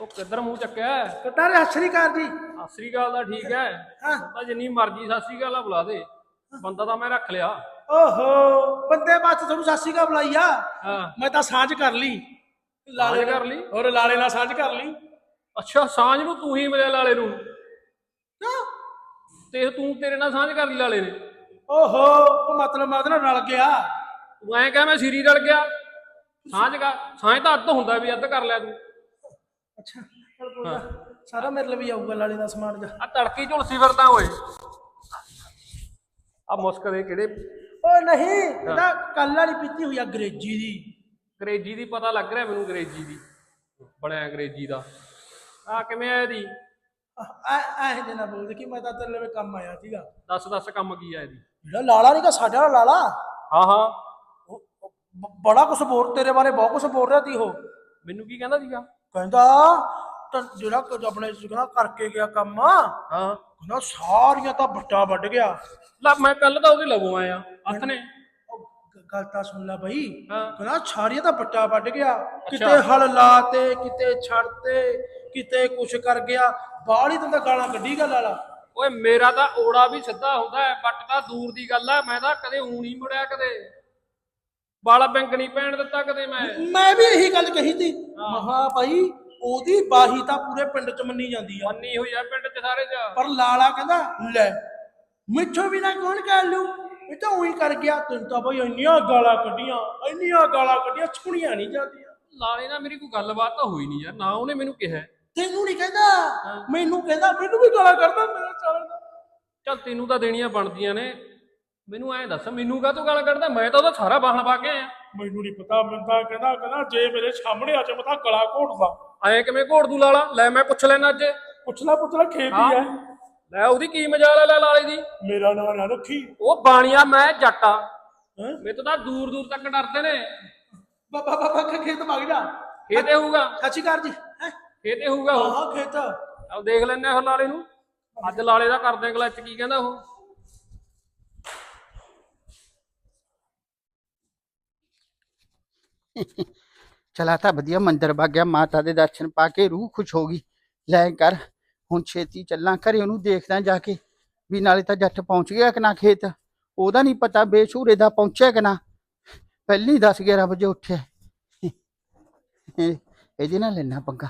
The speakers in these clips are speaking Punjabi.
ਉਹ ਕਿੱਧਰ ਮੂੰਹ ਚੱਕਿਆ? ਕਟਾਰੇ ਸਤਿ ਸ਼੍ਰੀ ਅਕਾਲ ਜੀ। ਸਤਿ ਸ੍ਰੀ ਅਕਾਲ ਦਾ ਠੀਕ ਹੈ। ਹਾਂ। ਤਾਂ ਜਿੰਨੀ ਮਰਜ਼ੀ ਸਤਿ ਸ੍ਰੀ ਅਕਾਲ ਆ ਬੁਲਾ ਦੇ। ਬੰਦਾ ਤਾਂ ਮੈਂ ਰੱਖ ਲਿਆ। ਓਹੋ ਬੰਦੇ ਬਾਤ ਤੁਹਾਨੂੰ ਸਤਿ ਸ਼੍ਰੀ ਅਕਾਲ ਬੁਲਾਈ ਆ। ਹਾਂ। ਮੈਂ ਤਾਂ ਸਾਂਝ ਕਰ ਲਈ। ਸਾਂਝ ਕਰ ਲਈ? ਹੋਰ ਲਾਲੇ ਨਾਲ ਸਾਂਝ ਕਰ ਲਈ। ਅੱਛਾ ਸਾਂਝ ਨੂੰ ਤੂੰ ਹੀ ਮਿਲਿਆ ਲਾਲੇ ਨੂੰ। ਕਿਉਂ? ਤੇ ਤੂੰ ਤੇਰੇ ਨਾਲ ਸਾਂਝ ਕਰ ਲਈ ਲਾਲੇ ਨੇ। ਓਹੋ ਉਹ ਮਤਲਬ ਮਾਦ ਨਾਲ ਰਲ ਗਿਆ। ਤੂੰ ਐਂ ਕਹਿ ਮੈਂ ਸਿਰੀ ਰਲ ਗਿਆ। ਸਾਂਝ ਕਰ ਸਾਂਝ ਤਾਂ ਅੱਧ ਹੁੰਦਾ ਵੀ ਅੱਧ ਕਰ ਲਿਆ ਤੂੰ। ਅੱਛਾ। ਚੱਲ ਕੋਈ ਨਾ ਸਾਰਾ ਮੇਰੇ ਲਈ ਵੀ ਆਊਗਾ ਲਾਲੇ ਦਾ ਸਮਾਨ ਜਾ। ਆ ਤੜਕੀ ਝੁਲਸੀ ਫਿਰਦਾ ਓਏ। ਆ ਮੁਸਕ ਦੇ ਕਿਹੜੇ ਓ ਨਹੀਂ ਇਹਦਾ ਕੱਲ ਵਾਲੀ ਪੀਤੀ ਹੋਈ ਆ ਅੰਗਰੇਜ਼ੀ ਦੀ। ਅੰਗਰੇਜ਼ੀ ਦੀ ਪਤਾ ਲੱਗ ਰਿਹਾ ਮੈਨੂੰ ਅੰਗਰੇਜ਼ੀ ਦੀ। ਬੜਿਆ ਅੰਗਰੇਜ਼ੀ ਦਾ। ਆ ਕਿਵੇਂ ਆਇਆ ਦੀ ਐ ਐ ਜੇ ਨਾ ਬੋਲਦੇ ਕਿ ਮੈਂ ਤਾਂ ਤੇਰੇ ਲਈ ਕੰਮ ਆਇਆ ਸੀਗਾ। ਦੱਸ ਦੱਸ ਕੰਮ ਕੀ ਆ ਇਹਦੀ? ਜਿਹੜਾ ਲਾਲਾ ਨਹੀਂ ਕਾ ਸਾਡਾ ਵਾਲਾ ਲਾਲਾ? ਹਾਂ ਹਾਂ। ਉਹ- ਉਹ ਬ- ਬੜਾ ਕੁਝ ਬੋਲ ਤੇਰੇ ਬਾਰੇ ਬਹੁਤ ਕੁਝ ਬੋਲ ਰਿਹਾ ਸੀ ਉਹ। ਮੈਨੂੰ ਕੀ ਕਹਿੰਦਾ ਸੀਗਾ? ਕਹਿੰਦਾ ਤਾਂ ਜਿਹੜਾ ਕੁਝ ਆਪਣੇ ਜਿਹੜਾ ਕਰਕੇ ਗਿਆ ਕੰਮ ਹਾਂ। ਕਹਿੰਦਾ ਸਾਰੀਆਂ ਤਾਂ ਬੱਟਾ ਵੱਢ ਗਿਆ। ਲੈ ਮੈਂ ਕੱਲ ਤਾਂ ਉਹਦੇ ਲਵੋਂ ਆਇਆ ਹੱਥ ਨੇ। ਉਹ ਗ- ਗੱਲ ਤਾਂ ਸੁਣ ਲੈ ਬਈ। ਹਾਂ। ਕਹਿੰਦਾ ਸਾਰੀਆਂ ਤਾਂ ਬੱਟਾ ਵੱਢ ਗਿਆ। ਕਿਤੇ ਹਲ ਲਾਤੇ ਕਿਤੇ ਛੱਡਤੇ ਕਿਤੇ ਕੁਛ ਕਰ ਗਿਆ। ਬਾਹਲੀ ਤਾਂ ਗਾਲਾਂ ਕੱਢੀ ਗੱਲ ਵਾਲਾ। ਓਏ ਮੇਰਾ ਤਾਂ ਓੜਾ ਵੀ ਸਿੱਧਾ ਹੁੰਦਾ ਹੈ ਬੱਟ ਤਾਂ ਦੂਰ ਦੀ ਗੱਲ ਹੈ ਮੈਂ ਤਾਂ ਕਦੇ ਊਂ ਨਹੀਂ ਮੁੜਿਆ ਕਦੇ। ਵਾਲਾ ਬੈਂਕ ਨਹੀਂ ਪੈਣ ਦਿੱਤਾ ਕਦੇ ਮੈਂ। ਮੈਂ ਵੀ ਇਹੀ ਗੱਲ ਕਹੀ ਤੀ ਮਹਾ ਭਾਈ ਉਹਦੀ ਬਾਹੀ ਤਾਂ ਪੂਰੇ ਪਿੰਡ ਚ ਮੰਨੀ ਜਾਂਦੀ ਆ। ਮੰਨੀ ਹੋਈ ਆ ਪਿੰਡ 'ਚ ਸਾਰੇ 'ਚ। ਪਰ ਲਾਲਾ ਕਹਿੰਦਾ ਲੈ ਮਿੱਠੋ ਬਿਨਾ ਕੌਣ ਕਰ ਲੂ ਇਹ ਤਾਂ ਉਹੀ ਕਰ ਗਿਆ। ਤੈਨੂੰ ਤਾਂ ਬਈ ਇੰਨੀਆਂ ਗਾਲਾਂ ਕੱਢੀਆਂ ਇੰਨੀਆਂ ਗਾਲਾਂ ਕੱਢੀਆਂ ਛੁਣੀਆਂ ਨਹੀਂ ਜਾਂਦੀਆਂ। ਲਾਲੇ ਨਾਲ ਮੇਰੀ ਕੋਈ ਗੱਲਬਾਤ ਤਾਂ ਹੋਈ ਨਹੀਂ ਯਾਰ ਨਾ ਉਹਨੇ ਮੈਨੂੰ ਕਿਹਾ। ਤੈਨੂੰ ਨਹੀਂ ਕਹਿੰਦਾ? ਮੈਨੂੰ ਕਹਿੰਦਾ ਮੈਨੂੰ ਵੀ ਗਾਲਾਂ ਕੱਢਦਾ ਮੇਰਾ ਚਾਲ। ਚੱਲ ਤੈਨੂੰ ਤਾਂ ਦੇਣੀਆਂ ਬਣਦੀਆਂ ਨੇ। ਮੈਨੂੰ ਐਂ ਦੱਸ ਮੈਨੂੰ ਕਾਹ ਤੋਂ ਗਾਲਾਂ ਕੱਢਦਾ? ਮੈਂ ਤਾਂ ਉਹਦਾ ਸਾਰਾ ਬਾਹਣ ਪਾ ਕੇ ਆਇਆ। ਮੈਨੂੰ ਨਹੀਂ ਪਤਾ ਬੰਦਾ ਕਹਿੰਦਾ ਕਹਿੰਦਾ ਜੇ ਮੇਰੇ ਸਾਹਮਣੇ ਆ ਜਾ ਮੈਂ ਤਾਂ ਗਲਾ ਘੋਟਦਾ। ਐਂ ਕਿਵੇਂ ਘੋੜ ਦੂ ਲਾਲਾ? ਲੈ ਮੈਂ ਪੁੱਛ ਲੈਣਾ ਅੱਜ। ਪੁੱਛਣਾ ਪੁੱਛਣਾ ਖੇਤ ਹੈ ਲੈ ਉਹਦੀ ਕੀ ਮਜਾਲ ਹੈ ਲੈ ਲਾਲੇ ਦੀ? ਮੇਰਾ ਨਾਂ ਨਾ ਰੱਖੀ। ਉਹ ਬਾਣੀਆ ਮੈਂ ਜੱਟਾ। ਮੇਰੇ ਤੋਂ ਤਾਂ ਦੂਰ ਦੂਰ ਤੱਕ ਡਰਦੇ ਨੇ। ਬਾਬਾ ਬਾਬਾ ਖੇਤ ਭਗ ਜਾ। ਖੇਤੇ ਹੋਊਗਾ। ਸੱਚੀ ਕਰ ਜੀ। ਹੈਂ? ਖੇਤੇ ਹੋਊਗਾ ਉਹ। ਹਾਂ ਖੇਤ। ਆਓ ਦੇਖ ਲੈਣੇ ਉਹ ਲਾਲੇ ਨੂੰ। ਅੱਜ ਲਾਲੇ ਦਾ ਕਰਦੇ ਗਲਚ ਕੀ ਕਹਿੰਦਾ ਉਹ? ਚਲਾ ਤਾਂ ਵਧੀਆ, ਮੰਦਰ ਵਗ ਮਾਤਾ ਦੇ ਦਰਸ਼ਨ ਪਾ ਕੇ ਰੂਹ ਖੁਸ਼ ਹੋ ਗਈ। ਲੈ ਕਰ, ਹੁਣ ਛੇਤੀ ਚੱਲਾਂ, ਘਰੇ ਉਹਨੂੰ ਦੇਖਦਾ ਜਾ ਕੇ ਵੀ ਨਾਲੇ ਤਾਂ ਜੱਟ ਪਹੁੰਚ ਗਿਆ ਕਿ ਨਾ ਖੇਤ? ਉਹਦਾ ਨਹੀਂ ਪਤਾ ਬੇਸ਼ੂਰੇ ਦਾ ਪਹੁੰਚਿਆ ਕਿ ਨਾ। ਪਹਿਲੀ 10 11 ਵਜੇ ਉੱਠਿਆ। ਇਹਦੇ ਨਾਲ ਲੈਣਾ ਪੰਗਾ।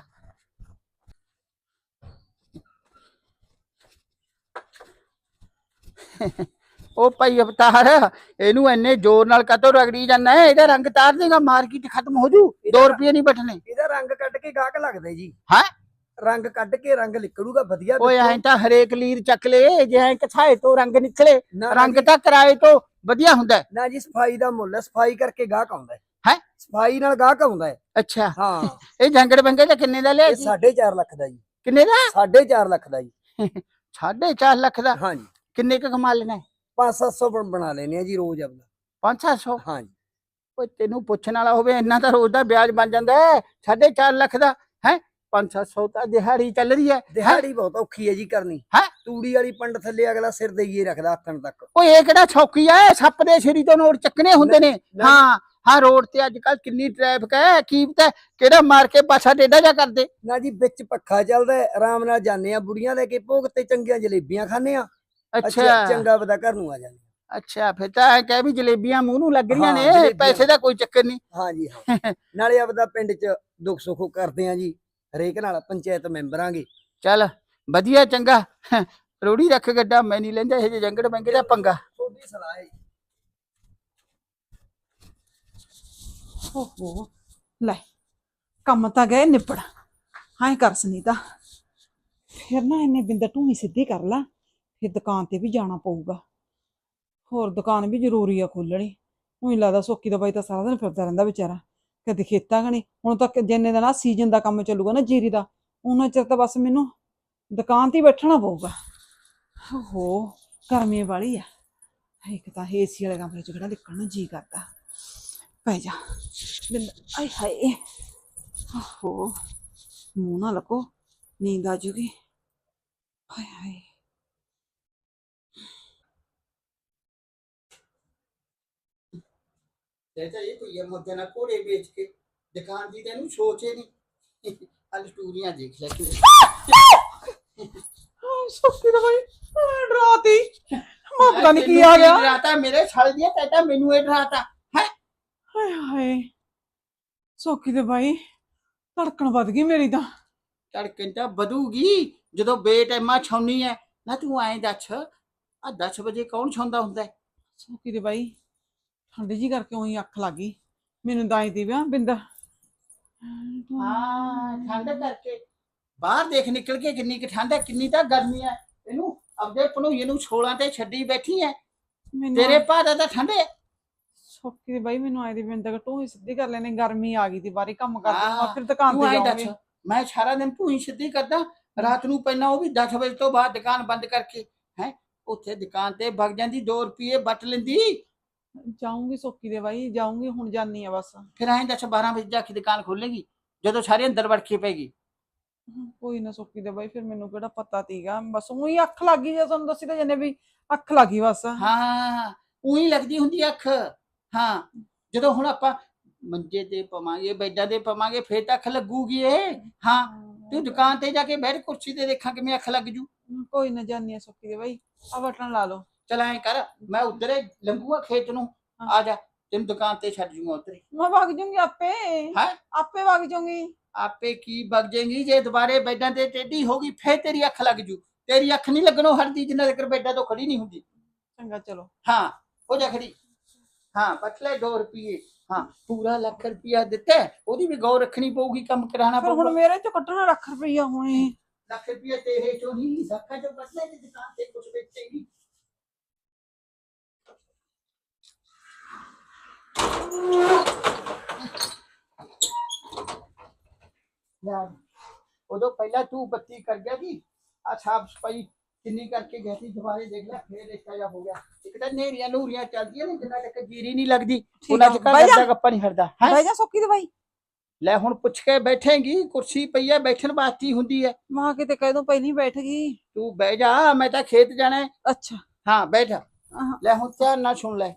ਉਹ ਭਾਈ ਅਵਤਾਰ ਇਹਨੂੰ ਇੰਨੇ ਜ਼ੋਰ ਨਾਲ ਕਤੋਂ ਰਗੜੀ ਜਾਂਦਾ ਹੈ? ਇਹਦਾ ਰੰਗ ਤਾਰ ਦੇਗਾ ਮਾਰਕੀਟ ਖਤਮ ਹੋ ਜੂ। 2 ਰੁਪਏ ਨਹੀਂ ਬਟਨੇ ਇਹਦਾ ਰੰਗ ਕੱਢ ਕੇ ਗਾਹਕ ਲੱਗਦਾ ਜੀ। ਹੈਂ? ਰੰਗ ਕੱਢ ਕੇ ਰੰਗ ਨਿਕਲੂਗਾ ਵਧੀਆ ਓਏ। ਐਂ ਤਾਂ ਹਰੇਕ ਲੀਰ ਚੱਕ ਲੈ ਜੇ ਐਂ ਕਛਾਏ ਤੋਂ ਰੰਗ ਨਿਕਲੇ ਰੰਗ ਤਾਂ ਕਿਰਾਏ ਤੋਂ ਵਧੀਆ ਹੁੰਦਾ। ਨਾ ਜੀ ਸਫ਼ਾਈ ਦਾ ਮੁੱਲ ਹੈ ਸਫ਼ਾਈ ਕਰਕੇ ਗਾਹਕ ਆਉਂਦਾ ਹੈ? ਸਫ਼ਾਈ ਨਾਲ ਗਾਹਕ ਆਉਂਦਾ ਹੈ। ਅੱਛਾ। ਹਾਂ। ਇਹ ਜੰਗੜ ਬੰਗੇ ਦਾ ਕਿੰਨੇ ਦਾ ਲਿਆ ਜੀ? 4.5 ਲੱਖ ਦਾ ਜੀ। ਕਿੰਨੇ ਦਾ? 4.5 ਲੱਖ ਦਾ ਜੀ। 4.5 ਲੱਖ ਦਾ। ਹਾਂ ਜੀ। ਕਿੰਨੇ ਕ ਕਮਾ ਲੈਣਾ 5-700 ਬਣਾ ਲੈਨੇ ਆ ਜੀ ਰੋਜ਼ ਆਪਦਾ। 500 ਹਾਂ ਜੀ ਓਏ ਤੈਨੂੰ ਪੁੱਛਣ ਵਾਲਾ ਹੋਵੇ ਇੰਨਾ ਤਾਂ ਰੋਜ਼ ਦਾ ਵਿਆਜ ਬਣ ਜਾਂਦਾ ਹੈ 4.5 ਲੱਖ ਦਾ ਹੈ? 500 ਤਾਂ ਦਿਹਾੜੀ ਚੱਲ ਰਹੀ ਹੈ ਦਿਹਾੜੀ ਬਹੁਤ ਔਖੀ ਹੈ ਜੀ ਕਰਨੀ। ਹੈਂ? ਤੂੜੀ ਵਾਲੀ ਪੰਡ ਥੱਲੇ ਅਗਲਾ ਸਿਰ ਦੇਈਏ ਰੱਖਦਾ ਹੱਥਣ ਤੱਕ। ਓਏ ਇਹ ਕਿਹੜਾ ਛੌਕੀ ਹੈ ਸੱਪ ਦੇ ਸਿਰੀ ਤੋਂ ਨੋਟ ਚੱਕਣੇ ਹੁੰਦੇ ਨੇ। ਨਹੀਂ। ਹਾਂ ਹਾਂ ਰੋਡ ਤੇ ਅੱਜ ਕੱਲ ਕਿੰਨੀ ਟ੍ਰੈਫਿਕ ਹੈ ਕੀ ਪਤਾ ਕਿਹੜਾ ਮਾਰ ਕੇ ਪਾਸਾ ਟੇਢਾ ਜਾ ਕਰਦੇ ਨਾ ਜੀ ਵਿੱਚ ਪੱਖਾ ਚੱਲਦਾ ਹੈ, ਆਰਾਮ ਨਾਲ ਜਾਂਦੇ ਆ ਬੁੜੀਆਂ ਲੈ ਕੇ ਭੋਗ ਤੇ ਚੰਗੀਆਂ ਜਲੇਬੀਆਂ ਖਾਂਦੇ ਆ ਅੱਛਾ। ਚੰਗਾ ਪਤਾ ਘਰ ਨੂੰ ਆ ਜਾਂਦੇ ਅੱਛਾ ਫਿਰ ਤਾਂ ਐਂ ਕਹਿ ਵੀ ਜਲੇਬੀਆਂ ਮੂੰਹ ਨੂੰ ਲੱਗ ਰਹੀਆਂ ਨੇ। ਪੈਸੇ ਦਾ ਕੋਈ ਚੱਕਰ ਨਹੀਂ। ਹਾਂ ਜੀ ਹਾਂ। ਨਾਲੇ ਆਪਦਾ ਪਿੰਡ 'ਚ ਦੁੱਖ ਸੁੱਖ ਕਰਦੇ ਆ ਜੀ ਹਰੇਕ ਨਾਲ ਪੰਚਾਇਤ ਮੈਂਬਰਾਂਗੇ ਚੱਲ ਵਧੀਆ ਚੰਗਾ। ਰੋੜੀ ਰੱਖ ਗੱਡਾ ਮੈਂ ਨਹੀਂ ਲੈਂਦਾ ਇਹ ਜੰਗੜ ਬੰਗੇ ਦਾ ਪੰਗਾ। ਤੁਹਾਡੀ ਸਲਾਹ ਹੈ। ਓਹੋ ਲੈ ਕੰਮ ਤਾਂ ਗਏ ਨਿਬੜ ਹਾਂ ਕਰ ਸੁਨੀਤਾ ਫਿਰ ਨਾ ਇਹਨੇ ਬਿੰਦਰ ਤੂੰ ਹੀ ਸਿੱਧੀ ਕਰ ਲਾ। ਫਿਰ ਦੁਕਾਨ ਤੇ ਵੀ ਜਾਣਾ ਪਊਗਾ। ਹੋਰ ਦੁਕਾਨ ਵੀ ਜ਼ਰੂਰੀ ਆ ਖੋਲਣੀ ਉਹੀ ਲੱਗਦਾ ਸੋਕੀ ਦਾ ਬਾਈ ਤਾਂ ਸਾਰਾ ਦਿਨ ਫਿਰਦਾ ਰਹਿੰਦਾ ਵਿਚਾਰਾ। ਕਦੇ ਖੇਤਾਂ ਕਣੀ, ਹੁਣ ਤੱਕ ਜਿੰਨੇ ਦਾ ਨਾ ਸੀਜ਼ਨ ਦਾ ਕੰਮ ਚੱਲੂਗਾ ਨਾ ਜੀਰੀ ਦਾ, ਉਹਨਾਂ ਚਿਰ ਤਾਂ ਬਸ ਮੈਨੂੰ ਦੁਕਾਨ ਤੇ ਬੈਠਣਾ ਪਊਗਾ। ਓਹੋ ਗਰਮੀ ਵਾਲੀ ਆ। ਇੱਕ ਤਾਂ ਏਸੀ ਵਾਲੇ ਕਮਰੇ ਚ ਕਿਹੜਾ ਨਿਕਲਣ ਨੂੰ ਜੀ ਕਰਦਾ। ਪੈ ਜਾ। ਬਿੰਦ ਆਏ ਹਾਏ। ਆਹੋ, ਮੂੰਹ ਨਾ ਲੱਗੋ ਨੀਂਦ ਆ ਜੂਗੀ। ਹਾਏ ਹਾਏ। ਤੇ ਤਾਂ ਇਹ ਕੋਈ ਮੁੱਦੇ ਨਾਲ ਘੋੜੇ ਵੇਚ ਕੇ ਦੁਕਾਨ ਦੀ ਤੈਨੂੰ ਸੋਚੇ ਨਹੀਂ। ਕੱਲ ਟੂਰੀਆਂ ਦੇਖ ਲੈ ਤੂੰ। ਸੋਕੀ ਦਾ ਭਾਈ ਡਰਾਤੀ। ਮੈਂ ਪਤਾ ਨਹੀਂ ਕੀ ਆ ਗਿਆ? ਡਰਾਤਾ? ਮੇਰੇ ਸਾਲ ਦੀਆਂ ਕਹਿਤਾ ਮੈਨੂੰ ਇਹ ਡਰਾਤਾ। ਹੈ? ਹਾਏ ਹਾਏ ਸੋਕੀ ਦੇ ਭਾਈ ਧੜਕਣ ਵੱਧ ਗਈ ਮੇਰੀ ਤਾਂ। ਧੜਕਣ ਤਾਂ ਵਧੂਗੀ ਜਦੋਂ ਬੇਟੈਮਾ ਛਾਉਣੀ ਹੈ ਨਾ ਤੂੰ ਐਂ ਦੱਸ ਆ 10 ਵਜੇ ਕੌਣ ਛਾਉਂਦਾ ਹੁੰਦਾ? ਸੋਕੀ ਦੇ ਭਾਈ ਠੰਡ ਜੀ ਕਰਕੇ ਉਹੀ ਅੱਖ ਲੱਗ ਗਈ। ਮੈਨੂੰ ਦਾਈ ਦੀ ਵਿਆ ਬਿੰਦਾ ਹਾਂ ਠੰਡ ਕਰਕੇ। ਬਾਹਰ ਦੇਖ ਨਿਕਲ ਕੇ ਕਿੰਨੀ ਕੁ ਠੰਡ ਹੈ ਕਿੰਨੀ ਤਾਂ ਗਰਮੀ ਹੈ। ਇਹਨੂੰ ਆਪਦੇ ਭਣੋਈਏ ਨੂੰ 16 ਤੇ ਛੱਡੀ ਬੈਠੀ ਹੈ। ਮੈਨੂੰ ਤੇਰੇ ਭਾਦਾ ਤਾਂ ਠੰਡ ਸੋਕੀ ਦੇ ਭਾਈ ਮੈਨੂੰ ਆਏ ਦੀ ਬਿੰਦਾ ਘਟੋ ਹੀ ਸਿੱਧੀ ਕਰ ਲੈਣੇ ਗਰਮੀ ਆ ਗਈ ਦੀ ਬਾਰੀ ਕੰਮ ਕਰਦੇ ਨੂੰ ਹਾਂ, ਫਿਰ ਦੁਕਾਨ ਤੂੰ ਤੇ ਐਂ ਜਾਵਾਂਗੇ ਦੱਸ ਮੈਂ ਸਾਰਾ ਦਿਨ ਭੂਈ ਸਿੱਧੀ ਕਰਦਾ। ਰਾਤ ਨੂੰ ਪੈਣਾ ਉਹ ਵੀ 10 ਵਜੇ ਤੋਂ ਬਾਅਦ ਦੁਕਾਨ ਬੰਦ ਕਰਕੇ ਹੈ ਉੱਥੇ ਦੁਕਾਨ ਤੇ ਵਗ ਜਾਂਦੀ 2 ਰੁਪਏ ਵੱਟ ਲੈਂਦੀ। ਜਾਊਂਗੀ ਸੋਕੀ ਦੇ ਭਾਈ ਜਾਊਂਗੀ ਹੁਣ ਜਾਨੀ ਆ ਬਸ। ਫਿਰ ਐਂ ਦੱਸ 12 ਵਜੇ ਜਾ ਕੇ ਦੁਕਾਨ ਖੋਲੇਗੀ ਜਦੋਂ ਸਾਰੇ ਅੰਦਰ ਵੜ ਕੇ ਪੈਗੀ ਕੋਈ ਨਾ ਸੋਕੀ ਦੇ ਭਾਈ ਫਿਰ ਮੈਨੂੰ ਕਿਹੜਾ ਪਤਾ ਤੀਗਾ। ਬਸ ਉਹੀ ਅੱਖ ਲੱਗ ਜੇ ਤੁਹਾਨੂੰ ਦੱਸੀ ਤਾਂ ਜਨੇ ਵੀ ਅੱਖ ਲੱਗ ਬਸ। ਹਾਂ ਉਹੀ ਲੱਗਦੀ ਹੁੰਦੀ ਅੱਖ। ਹਾਂ ਜਦੋਂ ਹੁਣ ਆਪਾਂ ਮੰਜੇ ਤੇ ਪਵਾਂਗੇ ਬੈੱਡਾਂ ਤੇ ਪਵਾਂਗੇ ਫੇਰ ਤਾਂ ਅੱਖ ਲੱਗੂਗੀ ਇਹ। ਹਾਂ ਤੂੰ ਦੁਕਾਨ ਤੇ ਜਾ ਕੇ ਬੈਠ ਕੁਰਸੀ ਤੇ ਦੇਖਾਂ ਕਿਵੇਂ ਅੱਖ ਲੱਗ ਜੂ। ਕੋਈ ਨਾ ਜਾਨੀ ਆ ਸੋਕੀ ਦੇ ਭਾਈ ਆ ਬਟਨ ਲਾ ਲਓ। ਚਲ ਐਂ ਕਰ ਮੈਂ ਉਧਰੇ ਲੰਘੂਗਾ ਖੇਤ ਨੂੰ। ਆ ਜਾ ਤੈਨੂੰ ਦੁਕਾਨ ਤੇ ਛੱਡ ਜੂਗਾ ਉਧਰੇ। ਮੈਂ ਵਗ ਜੂੰਗੀ ਆਪੇ। ਹੈਂ? ਆਪੇ ਵਗ ਜੂੰਗੀ। ਆਪੇ ਕੀ ਵਗ ਜਾਏਗੀ ਜੇ ਦੁਬਾਰੇ ਬੈੱਡਾਂ ਤੇ ਟੇਢੀ ਹੋਗੀ ਫੇਰ ਤੇਰੀ ਅੱਖ ਲੱਗ ਜੂ। ਤੇਰੀ ਅੱਖ ਨਹੀਂ ਲੱਗਣੋਂ ਹਟਦੀ ਜਿੰਨਾ ਤੱਕ ਬੈੱਡਾਂ ਤੋਂ ਖੜੀ ਨਹੀਂ ਹੁੰਦੀ। ਚੰਗਾ ਚਲੋ। ਹਾਂ ਹੋ ਜਾ ਖੜੀ। ਹਾਂ ਪਟ ਲੈ 2 ਰੁਪਏ ਹਾਂ ਪੂਰਾ ਲੱਖ ਰੁਪਇਆ ਦਿੱਤਾ ਹੈ, ਉਹਦੀ ਵੀ ਗੌਰ ਰੱਖਣੀ ਪਊਗੀ ਕੰਮ ਕਰਾਉਣਾ ਫਿਰ ਹੁਣ ਪਊਗਾ। ਮੇਰੇ ਚੋਂ ਕੱਢਣਾ ਰੱਖ ਰੁਪਈਆ ਹੁਣੇ। ਲੱਖ ਰੁਪਇਆ ਤੇਰੇ ਚੋਂ ਨਹੀਂ ਲੱਖਾਂ ਚੋਂ ਕੱਟ ਲੈ ਦੁਕਾਨ ਤੇ ਕੁਝ ਵੇਚੇਗੀ। ਯਾਰ ਉਦੋਂ ਪਹਿਲਾਂ ਤੂੰ ਬੱਤੀ ਕਰ ਗਿਆ ਸੀ ਆ ਸਾਫ਼ ਸਫ਼ਾਈ ਕਿੰਨੀ ਕਰਕੇ ਗਿਆ ਸੀ ਦੁਬਾਰੇ ਦੇਖ ਲੈ ਫੇਰ ਰਿਸ਼ਤਾ ਜਾ ਹੋ ਗਿਆ। ਇੱਕ ਤਾਂ ਨੇਰੀਆਂ ਨੂਰੀਆਂ ਚੱਲਦੀਆਂ ਨੇ ਜਿੰਨਾ ਤੱਕ ਜੀਰੀ ਨਹੀਂ ਲੱਗਦੀ ਉਹਨਾਂ ਚ। ਘਰ ਗੱਪਾ ਨਹੀਂ ਹਟਦਾ ਹੈਂ? ਬਹਿ ਜਾ ਸੋਕੀ ਦੇ ਭਾਈ ਲੈ ਹੁਣ ਪੁੱਛ ਕੇ ਬੈਠੇਂਗੀ ਕੁਰਸੀ ਪਈ ਹੈ ਬੈਠਣ ਵਾਸਤੇ ਹੁੰਦੀ ਹੈ ਮਾਂ ਕਿਤੇ ਕਹਿ ਦੋ ਪਹਿਲੀ ਬੈਠ ਗਈ। ਤੂੰ ਬਹਿ ਜਾ ਮੈਂ ਤਾਂ ਖੇਤ ਜਾਣਾ ਹੈ। ਅੱਛਾ। ਹਾਂ ਬੈਠ। ਆਹ, ਲੈ ਹੁਣ ਧਿਆਨ ਨਾਲ ਸੁਣ ਲੈ।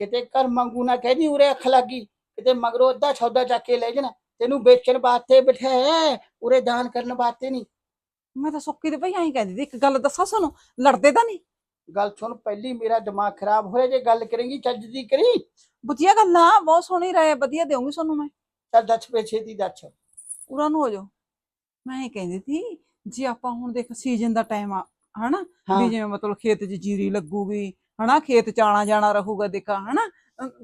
ਕਿਤੇ ਕਰ ਮੰਗੂ ਨਾ ਕਹਿਦੀ ਉਰੇ ਅੱਖ ਲੱਗੀ ਕਿਤੇ ਮਗਰੋਂ ਅੱਧਾ ਸੌਦਾ ਚੱਕ ਕੇ ਲੈ ਜਾਣਾ ਤੈਨੂੰ ਵੇਚਣ ਵਾਸਤੇ ਬਿਠਾਇਆ ਉਰੇ ਦਾਨ ਕਰਨ ਵਾਸਤੇ ਨਹੀਂ। ਮੈਂ ਤਾਂ ਸੋਕੀ ਦੇ ਭਾਈ ਐਂ ਕਹਿੰਦੀ ਸੀ ਇੱਕ ਗੱਲ ਦੱਸਾਂ ਤੁਹਾਨੂੰ ਲੜਦੇ ਤਾਂ ਨਹੀਂ। ਗੱਲ ਸੁਣ ਪਹਿਲੀ ਮੇਰਾ ਦਿਮਾਗ ਖਰਾਬ ਹੋਇਆ ਜੇ ਗੱਲ ਕਰੇਂਗੀ ਚੱਜ ਦੀ ਕਰੀ। ਵਧੀਆ ਗੱਲ ਬਹੁਤ ਸੋਹਣੀ ਰਾਏ ਵਧੀਆ ਦੇਵਾਂਗੀ ਤੁਹਾਨੂੰ ਮੈਂ। ਚੱਲ ਦੱਸ ਪੇਛੇ ਦੀ ਦੱਸ। ਉਹਨਾਂ ਨੂੰ ਹੋ ਜਾਓ। ਮੈਂ ਇਹ ਕਹਿੰਦੀ ਸੀ ਜੇ ਆਪਾਂ ਹੁਣ ਦੇਖ ਸੀਜ਼ਨ ਦਾ ਟਾਈਮ ਆ ਹਨਾ? ਹਾਂ। ਵੀ ਜਿਵੇਂ ਮਤਲਬ ਖੇਤ 'ਚ ਜੀਰੀ ਲੱਗੂਗੀ ਹਨਾ ਖੇਤ ਚ ਆਣਾ ਜਾਣਾ ਰਹੂਗਾ ਦੇਖਾ ਹਨਾ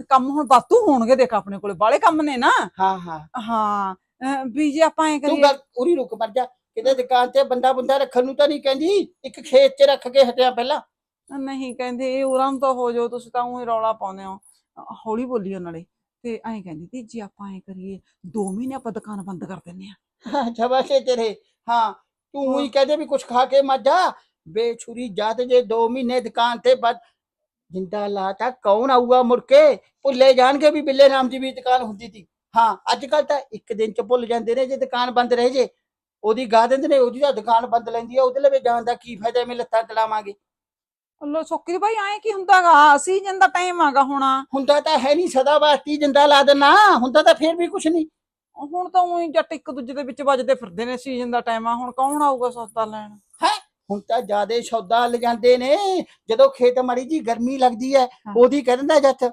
ਕੰਮ ਹੁਣ ਬਾਤੂ ਹੋਣਗੇ ਦੇਖ ਆਪਣੇ ਕੋਲੇ ਬਾਲੇ ਕੰਮ ਨੇ ਨਾ। ਹਾਂ ਹਾਂ। ਹਾਂ ਅਹ ਵੀ ਜੇ ਆਪਾਂ ਐ ਤੂੰ ਕਰੀਏ ਗੱਲ ਉਰੀ ਰੁਕ ਮਰ ਜਾ ਕਿਤੇ ਦੁਕਾਨ ਤੇ ਬੰਦਾ ਬੰਦਾ ਰੱਖਣ ਨੂੰ ਤਾਂ ਨਹੀਂ ਕਹਿੰਦੀ ਇੱਕ ਖੇਤ 'ਚ ਰੱਖ ਕੇ ਹਟਿਆ ਪਹਿਲਾਂ। ਨਹੀਂ ਕਹਿੰਦੇ ਇਹ ਨੂੰ ਤਾਂ ਹੋ ਜਾਓ ਤੁਸੀਂ ਤਾਂ ਉਹੀ ਰੌਲਾ ਪਾਉਂਦੇ ਹੋ ਅਹ ਹੌਲੀ ਬੋਲੀ ਉਹਨਾਂ ਨੇ ਤੇ ਐਂ ਕਹਿੰਦੀ ਤੀ ਜੇ ਆਪਾਂ ਐ ਕਰੀਏ 2 ਮਹੀਨੇ ਆਪਾਂ ਦੁਕਾਨ ਬੰਦ ਕਰ ਦਿੰਨੇ ਆ ਤੇਰੇ ਹਾਂ ਤੂੰ ਹੀ। ਕਹਦੇ ਵੀ ਕੁਛ ਖਾ ਕੇ ਮਰ ਜਾ ਬੇਛੁਰੀ ਜਾਤ ਜੇ 2 ਮਹੀਨੇ ਦੁਕਾਨ ਤੇ ਜਿੰਦਾ ਲਾਤਾ ਕੌਣ ਆਊਗਾ ਮੁੜ ਕੇ? ਭੁੱਲੇ ਜਾਣਗੇ ਵੀ ਬਿੱਲੇ ਰਾਮ ਦੀ ਵੀ ਦੁਕਾਨ ਹੁੰਦੀ ਸੀ। ਹਾਂ ਅੱਜ ਕੱਲ ਤਾਂ ਇੱਕ ਦਿਨ ਚ ਭੁੱਲ ਜਾਂਦੇ ਨੇ ਜੇ ਦੁਕਾਨ ਬੰਦ ਰਹੇ ਜੇ। ਉਹਦੀ ਗਾ ਦਿੰਦੇ ਨੇ ਉਹਦੀ ਤਾਂ ਦੁਕਾਨ ਬੰਦ ਲੈਂਦੀ ਆ ਉਹਦੇ ਲਵੇ ਜਾਣ ਦਾ ਕੀ ਫਾਇਦਾ ਮੈਂ ਲੱਤਾਂ ਤੜਾਵਾਂਗੇ ਲੋ ਸੋਕੀ ਭਾਈ ਐ ਕੀ ਹੁੰਦਾਗਾ? ਸੀਜ਼ਨ ਦਾ ਟਾਈਮ ਆਗਾ ਹੁਣ। ਹੁੰਦਾ ਤਾਂ ਹੈ ਨਹੀਂ ਸਦਾ ਵਾਸਤੀ ਜਿੰਦਾ ਲਾ ਦੇਣਾ ਹੁੰਦਾ ਤਾਂ ਫੇਰ ਵੀ ਕੁਛ ਨਹੀਂ ਹੁਣ ਤਾਂ ਉਹੀ ਜੱਟ ਇੱਕ ਦੂਜੇ ਦੇ ਵਿੱਚ ਵੱਜਦੇ ਫਿਰਦੇ ਨੇ ਸੀਜ਼ਨ ਦਾ ਟਾਈਮ ਆ ਹੁਣ ਕੌਣ ਆਊਗਾ ਸੌਦਾ ਲੈਣ? ਹੁਣ ਤਾਂ ਜਿਆਦੇ ਸੌਦਾ ਲਿਜਾਂਦੇ ਨੇ। ਜਦੋਂ ਖੇਤ ਮੜੀ ਜੀ ਗਰਮੀ ਲੱਗਦੀ ਹੈ। ਉਹਦੀ ਕਹਿ ਦਿੰਦਾ ਜੱਟ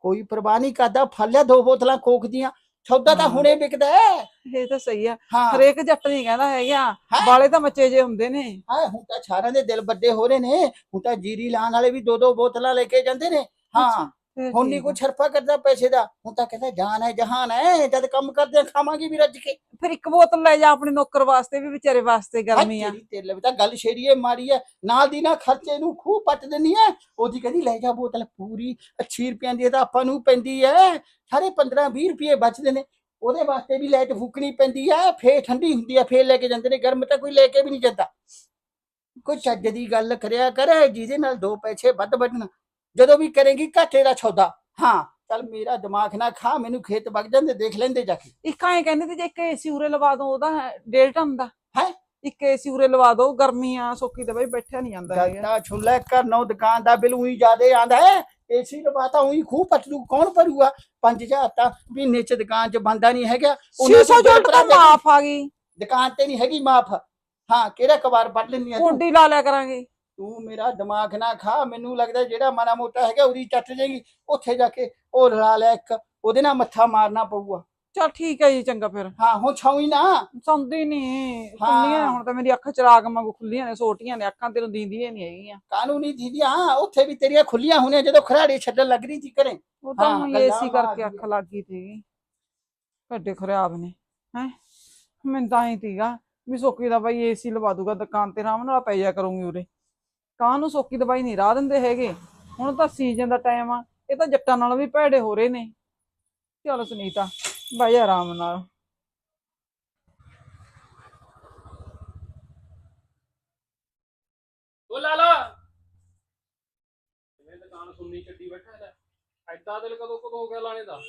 ਕੋਈ ਪਰਵਾਹ ਨਹੀਂ ਕਰਦਾ ਫੜ ਲਿਆ ਦੋ ਬੋਤਲਾਂ ਕੋਕ ਦੀਆਂ ਸੌਦਾ ਤਾਂ। ਹੁਣੇ ਵਿਕਦਾ ਹੈ। ਇਹ ਤਾਂ ਸਹੀ ਆ। ਹਰੇਕ ਜੱਟ ਨਹੀਂ ਕਹਿੰਦਾ ਹੈਗਾ? ਬਾਲੇ ਤਾਂ ਮੱਚੇ ਜੇ ਹੁੰਦੇ ਨੇ। ਹਾਂ ਹੁਣ ਤਾਂ ਸਾਰਿਆਂ ਦੇ ਦਿਲ ਵੱਡੇ ਹੋ ਰਹੇ ਨੇ। ਹੁਣ ਤਾਂ ਜੀਰੀ ਲਾਣ ਵਾਲੇ ਵੀ ਦੋ ਦੋ ਬੋਤਲਾਂ ਲੈ ਕੇ ਜਾਂਦੇ ਨੇ। ਹਾਂ। ਹੁਣ ਨਹੀਂ। ਕੋਈ ਛਰਫਾ ਕਰਦਾ ਪੈਸੇ ਦਾ ਹੁਣ ਤਾਂ ਕਹਿੰਦਾ ਜਾਨ ਹੈ ਜਹਾਨ ਹੈ ਜਦ ਕੰਮ ਕਰਦੇ ਆ, ਖਾਵਾਂਗੇ ਵੀ ਰੱਜ ਕੇ। ਫਿਰ ਇੱਕ ਬੋਤਲ ਲੈ ਜਾ ਆਪਣੇ ਨੌਕਰ ਵਾਸਤੇ ਵੀ ਵਿਚਾਰੇ ਵਾਸਤੇ ਗਰਮੀ ਆ। ਤੇਰੀ ਵੀ ਤਾਂ ਗੱਲ ਛੇੜੀਏ ਮਾਰੀ ਹੈ ਨਾਲ ਦੀ ਨਾਲ ਖਰਚੇ ਨੂੰ ਖੂਹ ਪੱਟ ਦਿੰਨੀ ਹੈ ਉਹਦੀ ਕਹਿੰਦੀ ਲੈ ਜਾ ਬੋਤਲ ਪੂਰੀ 80 ਰੁਪਈਆਂ ਦੀ ਤਾਂ ਆਪਾਂ ਨੂੰ ਪੈਂਦੀ ਹੈ ਸਾਰੇ 15 20 ਰੁਪਏ ਬਚਦੇ ਨੇ। ਉਹਦੇ ਵਾਸਤੇ ਵੀ ਲਾਈਟ ਫੂਕਣੀ ਪੈਂਦੀ ਹੈ ਫੇਰ ਠੰਡੀ ਹੁੰਦੀ ਹੈ ਫੇਰ ਲੈ ਕੇ ਜਾਂਦੇ ਨੇ। ਗਰਮ ਤਾਂ ਕੋਈ ਲੈ ਕੇ ਵੀ ਨਹੀਂ ਜਾਂਦਾ। ਕੋਈ ਚੱਜ ਦੀ ਗੱਲ ਕਰਿਆ ਕਰ ਜਿਹਦੇ ਨਾਲ ਦੋ ਪੈਸੇ ਵੱਧ ਵੱਢਣ। ਜਦੋਂ ਵੀ ਕਰੇਗੀ ਘਾਟੇ ਦਾ ਸੌਦਾ। ਹਾਂ। ਚੱਲ ਮੇਰਾ ਦਿਮਾਗ ਨਾ ਖਾ ਮੈਨੂੰ ਖੇਤ ਵਗ ਜਾਂਦੇ ਦੇਖ ਲੈਂਦੇ ਜਾ ਕੇ। ਇੱਕ ਐਂ ਕਹਿੰਦੇ ਤੇ ਜੇ ਇੱਕ ਏਸੀ ਉਰੇ ਲਵਾ ਦੋ ਉਹਦਾ ਡੇਢ ਟਨ ਦਾ। ਹੈਂ? ਇੱਕ ਏਸੀ ਉਰੇ ਲਵਾ ਦੋ ਗਰਮੀ ਆ ਸੋਕੀ ਤੇ ਬਈ ਬੈਠਿਆ ਨਹੀਂ ਜਾਂਦਾ ਗੱਟਾ ਛੁੱਲਾ ਕਰ ਨੌ ਦੁਕਾਨ ਦਾ ਬਿੱਲ ਉਹੀ ਜ਼ਿਆਦੇ ਆਂਦਾ ਹੈ। ਏਸੀ ਲਵਾਤਾ ਉਹੀ ਖੂਹ ਪੱਟ ਲੂ ਕੌਣ ਭਰੂਗਾ? 5000 ਤਾਂ ਮਹੀਨੇ ਚ ਦੁਕਾਨ ਚ ਬੰਦਾ ਨਹੀਂ ਹੈਗਾ। ਉਹਨਾਂ 600 ਤੋਂ ਜੁਲਟ ਤਾਂ ਮਾਫ ਆ ਗਈ। ਦੁਕਾਨ ਤੇ ਨਹੀਂ ਹੈਗੀ ਮਾਫ। ਹਾਂ ਕਿਹੜਾ ਕਬਾਰ ਵੱਢ ਲੈਣੀ ਆ ਕੁੰਡੀ ਲਾ ਲਿਆ ਕਰਾਂਗੇ। ਤੂੰ ਮੇਰਾ ਦਿਮਾਗ ਨਾ ਖਾ। ਮੈਨੂੰ ਲੱਗਦਾ ਜਿਹੜਾ ਮਾੜਾ ਮੋਟਾ ਹੈਗਾ ਉਹਦੀ ਚੱਟ ਜਾਏਗੀ ਉੱਥੇ ਜਾ ਕੇ ਉਹ ਲਾ ਲਿਆ ਇੱਕ। ਉਹਦੇ ਨਾਲ ਮੱਥਾ ਮਾਰਨਾ ਪਊਗਾ। ਚਲ ਠੀਕ ਹੈ ਜੀ ਚੰਗਾ ਫਿਰ। ਹਾਂ ਹੁਣ ਛਾਉਈ ਨਾ। ਸੌਂਦੀ ਨਹੀਂ। ਖੁੱਲੀਆਂ ਹੁਣ ਤਾਂ ਮੇਰੀ ਅੱਖ ਚਰਾਗ ਵਾਂਗੂ ਖੁੱਲੀਆਂ ਨੇ ਸੋਟੀਆਂ ਨੇ ਅੱਖਾਂ ਤੈਨੂੰ ਦੀਂਦੀਆਂ ਨਹੀਂ ਹੈਗੀਆਂ। ਕਾਨੂੰਨੀ ਦੀਦੀਆਂ? ਉੱਥੇ ਵੀ ਤੇਰੀਆਂ ਖੁੱਲੀਆਂ ਹੋਣੀਆਂ ਜਦੋਂ ਖਰਾੜੇ ਛੱਡਣ ਲੱਗ ਰਹੀ ਸੀ ਘਰੇ। ਉਹ ਤਾਂ ਹੁਣ ਏਸੀ ਕਰਕੇ। ਅੱਖ ਲੱਗ ਗਈ ਸੀਗੀ ਵੱਡੇ ਖਰਾਬ ਨੇ ਹੈ? ਮੈਨੂੰ ਤਾਂ ਹੀ ਤੀਗਾ ਵੀ ਸੋਕੀ ਦਾ ਬਾਈ ਏਸੀ ਲਵਾ ਦੂਗਾ ਦੁਕਾਨ ਤੇ ਆਰਾਮ ਨਾਲ ਪੈ ਜਾ ਕਰੂੰਗੀ ਉਰੇ। ਕਾਂ ਨੂੰ ਸੋਕੀ ਦਵਾਈ ਨਹੀਂ ਰਾਹ ਦਿੰਦੇ ਹੈਗੇ। ਹੁਣ ਤਾਂ ਸੀਜ਼ਨ ਦਾ ਟਾਈਮ ਆ ਇਹ ਤਾਂ ਜੱਟਾਂ ਨਾਲ ਵੀ ਭੈੜੇ ਹੋ ਰਹੇ ਨੇ। ਚਲ ਸੁਨੀਤਾ ਬਾਈ ਆਰਾਮ ਨਾਲ। ਉਹ ਲਾਲਾ! ਇਹ ਦੁਕਾਨ ਸੁੰਨੀ ਛੱਡੀ ਬੈਠਾ ਹੈ ਐਡਾ ਦਿਲ ਕਦੋਂ ਕਦੋਂ ਹੋ ਗਿਆ ਲਾਣੇ ਦਾ?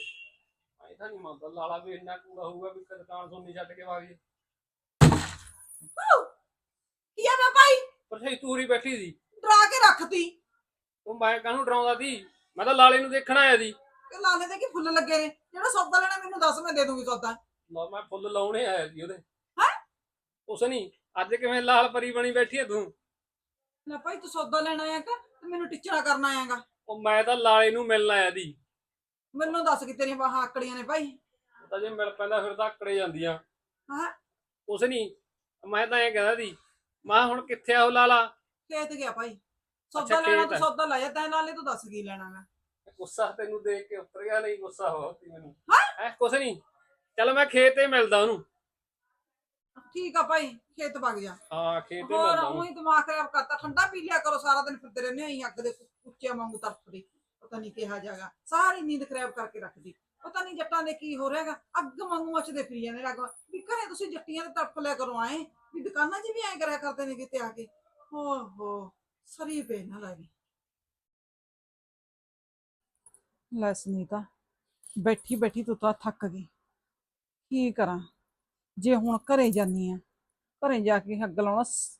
ਐ ਤਾਂ ਨਹੀਂ ਮੰਨਦਾ ਲਾਲਾ ਵੀ ਇੰਨਾ ਕੂੜਾ ਹੋਊਗਾ ਵੀ ਦੁਕਾਨ ਸੁੰਨੀ ਛੱਡ ਕੇ ਵਾਗੀ ਕੀ ਆ ਮੈਂ ਭਾਈ ਪਰ ਸਹੀ ਤੂਰੀ ਬੈਠੀ ਸੀ। ਡਰਾ ਕੇ ਰੱਖਤੀ। ਉਹ ਮੈਂ ਕਾਹਨੂੰ ਡਰਾਉਂਦਾ ਸੀ? ਮੈਂ ਤਾਂ ਲਾਲੇ ਨੂੰ ਦੇਖਣ ਆਇਆ ਸੀ। ਕਿ ਲਾਲੇ ਦੇ ਕੀ ਫੁੱਲ ਲੱਗੇ ਨੇ? ਜਿਹੜਾ ਸੌਦਾ ਲੈਣਾ ਮੈਨੂੰ ਦੱਸ ਮੈਂ ਦੇ ਦੂੰਗੀ ਸੌਦਾ। ਲਓ ਮੈਂ ਫੁੱਲ ਲਾਉਣੇ ਆਇਆ ਸੀ ਉਹਦੇ। ਹੈਂ? ਉਸ ਨਹੀਂ ਅੱਜ ਕਿਵੇਂ ਲਾਲ ਪਰੀ ਬਣੀ ਬੈਠੀ ਹੈ ਤੂੰ? ਲੈ ਭਾਈ ਤੂੰ ਸੌਦਾ ਲੈਣ ਆਇਆ ਕਾ ਤੇ ਮੈਨੂੰ ਟਿੱਚਰਾ ਕਰਨ ਆਇਆਗਾ ਉਹ ਮੈਂ ਤਾਂ ਲਾਲੇ ਨੂੰ ਮਿਲਣ ਆਇਆ ਸੀ। ਮੈਨੂੰ ਦੱਸ ਕਿ ਤੇਰੀਆਂ ਬਾਹਾਂ ਆਕੜੀਆਂ ਨੇ ਭਾਈ। ਉਹ ਤਾਂ ਜੇ ਮਿਲ ਪੈਂਦਾ ਫਿਰ ਤਾਂ ਆਕੜੇ ਜਾਂਦੀਆਂ। ਹਾਂ? ਉਸ ਨਹੀਂ ਮੈਂ ਤਾਂ ਇਹ ਕਹਿੰਦਾ ਸੀ ਮੈਂ ਹੁਣ ਕਿੱਥੇ ਆ ਉਹ ਲਾਲਾ? ਖੇਤ ਗਿਆ ਭਾਈ। ਅੱਛਾ, ਸੌਦਾ ਲੈਣਾ ਖੇਤ ਤੂੰ। ਸੌਦਾ ਲਾਇਆ ਤੈਂ ਨਾਲੇ ਤੂੰ ਦੱਸ ਕੀ ਲੈਣਾਗਾ ਗੁੱਸਾ ਤੈਨੂੰ ਦੇਖ ਕੇ ਉਤਰ ਗਿਆ ਨਹੀਂ ਗੁੱਸਾ ਹੋ ਤੀ ਮੈਨੂੰ। ਹੈ? ਕੁਛ ਨਹੀਂ ਚੱਲ ਮੈਂ ਖੇਤ ਤੇ ਮਿਲਦਾ ਉਹਨੂੰ। ਠੀਕ ਆ ਭਾਈ ਖੇਤ ਵਗ ਜਾ। ਹਾਂ ਖੇਤ ਤੇ ਹੋਰ ਮਿਲਦਾ ਉਹਨੂੰ। ਉਹੀ ਦਿਮਾਗ ਖਰਾਬ ਕਰਤਾ ਠੰਡਾ ਪੀ ਲਿਆ ਕਰੋ ਸਾਰਾ ਦਿਨ ਫਿਰਦੇ ਰਹਿੰਦੇ ਆਂ ਅੱਗ ਦੇ ਉੱਚਿਆਂ ਵਾਂਗੂ ਤੜਫਦੇ ਪਤਾ ਨਹੀਂ ਕਿਹਾ ਜਾਗਾ ਸਾਰੀ ਨੀਂਦ ਖਰਾਬ ਕਰਕੇ ਰੱਖਦੀ। ਪਤਾ ਨਹੀਂ ਜੱਟਾਂ ਦੇ ਕੀ ਹੋ ਰਿਹਾਗਾ। ਅੱਗ ਵਾਂਗੂ ਮੱਚਦੇ ਫਿਰੀ ਜਾਂਦੇ ਲੱਗ ਵੀ ਘਰੇ ਤੁਸੀਂ ਜੱਟੀਆਂ ਤੇ ਤੜਫ ਲਿਆ ਕਰੋ ਆਏ। ਵੀ ਦੁਕਾਨਾਂ 'ਚ ਵੀ ਐਂ ਕਰਿਆ ਕਰਦੇ ਨੇ ਕਿਤੇ ਆ ਕੇ। ਹੋ ਹੋ ਸਰੀ ਪੇ ਨਾ ਲੱਗੀ ਲੈ ਸੁਨੀਤਾ, ਬੈਠੀ ਬੈਠੀ ਤੂੰ ਤਾਂ ਥੱਕ ਗਈ। ਕੀ ਕਰਾਂ? ਜੇ ਹੁਣ ਘਰੇ ਜਾਨੀ ਆ, ਘਰੇ ਜਾ ਕੇ ਅੱਗ ਲਾਉਣਾ ਸ-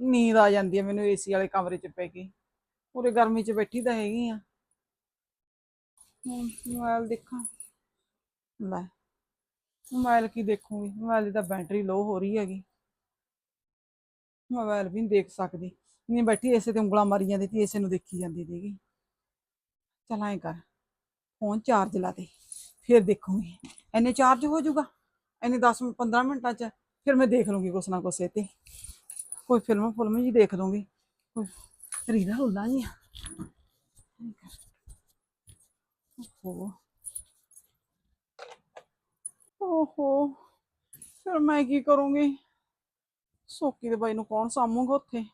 ਨੀਂਦ ਆ ਜਾਂਦੀ ਹੈ ਮੈਨੂੰ ਏਸੀ ਵਾਲੇ ਕਮਰੇ 'ਚ ਪੈ ਕੇ। ਪੂਰੇ ਗਰਮੀ 'ਚ ਬੈਠੀ ਤਾਂ ਹੈਗੀ ਆ। ਹੁਣ ਮੋਬਾਈਲ ਦੇਖਾਂ। ਲੈ ਮੋਬਾਈਲ ਕੀ ਦੇਖੂੰਗੀ? ਮੋਬਾਈਲ ਦੀ ਤਾਂ ਬੈਟਰੀ ਲੋ ਹੋ ਰਹੀ ਹੈਗੀ। ਮੋਬਾਈਲ ਵੀ ਨਹੀਂ ਦੇਖ ਸਕਦੀ। ਨਹੀਂ ਬੈਠੀ ਇਸੇ ਤੇ ਉਂਗਲਾਂ ਮਾਰੀ ਜਾਂਦੀ ਤੇ ਇਸੇ ਨੂੰ ਦੇਖੀ ਜਾਂਦੀ ਸੀਗੀ। ਚਲ ਐਂ ਕਰ ਫੋਨ ਚਾਰਜ ਲਾ ਦੇ, ਫਿਰ ਦੇਖੂੰਗੀ। ਐਨੇ ਚਾਰਜ ਹੋ ਜਾਊਗਾ? ਐਨੇ 10 15 ਮਿੰਟਾਂ 'ਚ ਫਿਰ ਮੈਂ ਦੇਖ ਲੂੰਗੀ ਕੁਛ ਨਾ ਕੁਛ ਇਹ ਤੇ ਕੋਈ ਫਿਲਮ ਫਿਲਮ ਜੀ ਦੇਖ ਲੂੰਗੀ। ਕੋਈ ਰੀਲਾਂ ਰੁਲਾਂ ਜੀ ਓਹੋ। ਓਹੋ, ਫਿਰ ਮੈਂ ਕੀ ਕਰੂੰਗੀ? ਸੋਕੀ ਦੇ ਬਾਈ ਨੂੰ ਕੌਣ ਸਾਂਭੂਗਾ ਉੱਥੇ?